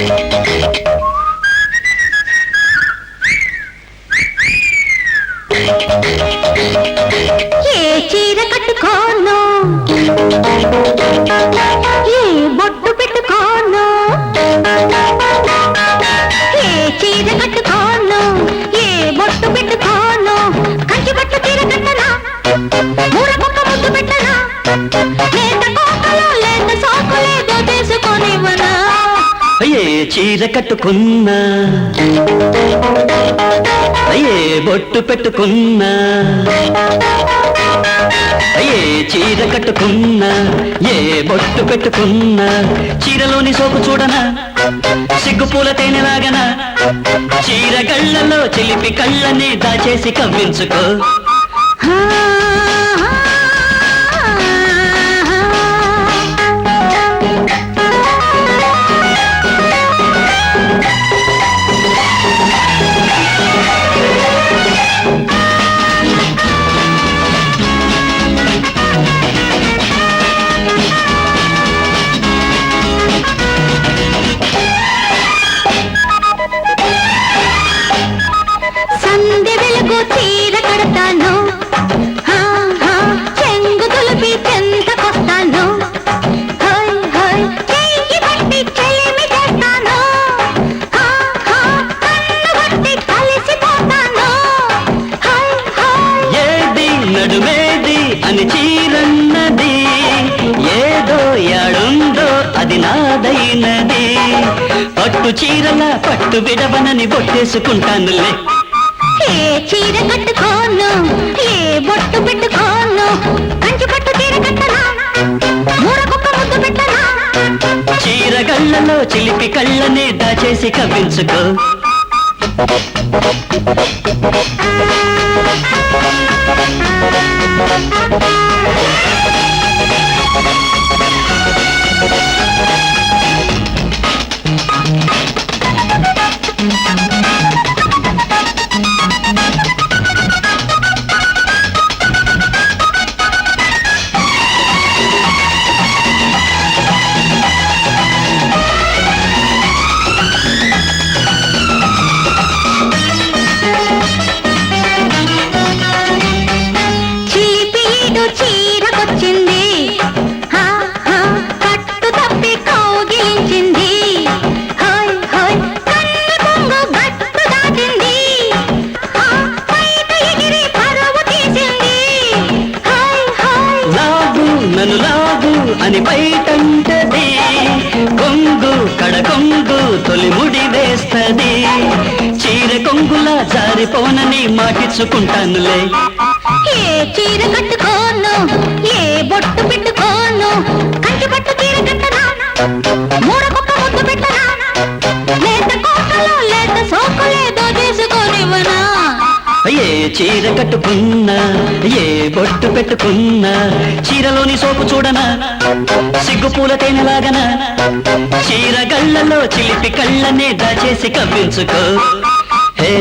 ఏ చీర కట్టుకోను? ఏ బొట్టు పెట్టుకోను? ఏ చీర కట్టుకోను? ఏ బొట్టు పెట్టుకోను? కంచి చీర కట్టనా? మూర కుక్క ముద్దు పెట్టనా? లేత కోకలో లేత తీసుకొనివ్వనా చీర కట్టుకున్నా. అయ్యే బొట్టు పెట్టుకున్నా. ఏ చీర కట్టుకున్నా. ఏ బొట్టు పెట్టుకున్నా. చీరలోని సోపు చూడనా? సిగ్గుపూల తేనె తేనెలాగనా చీర గళ్ళలో చిలిపి కళ్ళని దాచేసి కవ్వించుకో. హా, వెలుగు చీర కడతాను. చెంగు తులిపి చెంతకొస్తాను నడుమేది అని చీరన్నది ఏదో ఎడుందో అది నాదైనది. పట్టు చీరల పట్టు విడవనని బొట్టేసుకుంటానులే. ఏ చీర కట్టుకోను? ఏ బొట్టు పెట్టుకోను? కంచి పట్టు చీర కట్టనా? ముద్దు పెట్టనా? చీర చిలిపి కళ్ళనే దాచేసి కవ్వించుకో. చీపీడు బయటంటది కొంగు కడ కొంగు తొలి ముడి వేస్తది. చీర కొంగులా జారిపోనని మాటిచ్చుకుంటానులే. ఏ చీర కట్టుకోను ఏ బొట్టు పెట్టుకోను కంచి పట్టు చీర కట్టనా? మూర కుక్క ముద్దు పెట్టనా? లేత కోటలో లేత సోకులేదో తీసుకొనివ్వనా ఏ చీర కట్టుకున్నా ఏ బొట్టు పెట్టుకున్నా చీరలోని సోపు చూడనా? సిగ్గు పూల తేనెలాగనా చీర గళ్ళలో చిలిపి కళ్ళనే దాచేసి కవ్వించుకో. హే